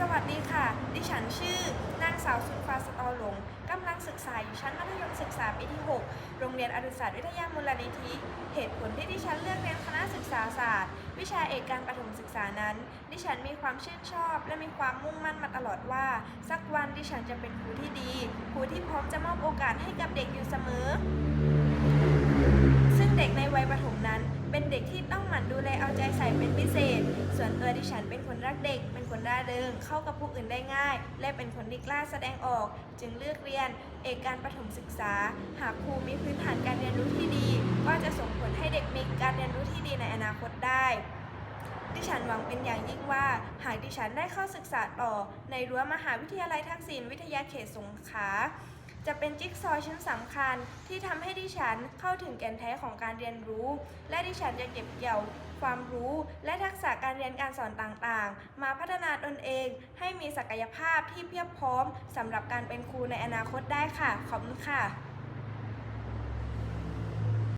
สวัสดีค่ะ ดิฉันชื่อนางสาวสุนฟ้าสตอหลงกำลังศึกษาอยู่ชั้นมัธยมศึกษาปีที่ 6 โรงเรียนอรุณศาสตร์วิทยามูลนิธิ เหตุผลที่ดิฉันเลือกเรียนคณะศึกษาศาสตร์ วิชาเอกการประถมศึกษานั้น ดิฉันมีความชื่นชอบ และมีความมุ่งมั่นมาตลอดว่า สักวันดิฉันจะเป็นครูที่ดี ครูที่พร้อมจะมอบโอกาสให้กับเด็กอยู่เสมอ วนตัวดิฉันเป็นคนรักเด็ก เป็นคนร่าเริง เข้ากับผู้อื่นได้ง่าย และเป็นคนที่กล้าแสดงออก จึงเลือกเรียน เอกการประถมศึกษา หากครูมีพื้นฐานการเรียนรู้ที่ดี ก็จะส่งผลให้เด็กมีการเรียนรู้ที่ดีในอนาคตได้ดิฉันหวังเป็นอย่างยิ่งว่า หากดิฉันได้เข้าศึกษาต่อ ในรั้วมหาวิทยาลัยทักษิณวิทยาเขตสงขลา จะเป็นจิ๊กซอว์ชิ้นสำคัญที่ทำให้ดิฉันเข้าถึงแก่นแท้ของการเรียนรู้ และดิฉันจะเก็บเกี่ยวความรู้ และทักษะการเรียนการสอนต่างๆ มาพัฒนาตนเอง ให้มีศักยภาพที่เพียบพร้อมสำหรับการเป็นครูในอนาคตได้ค่ะ ขอบคุณค่ะ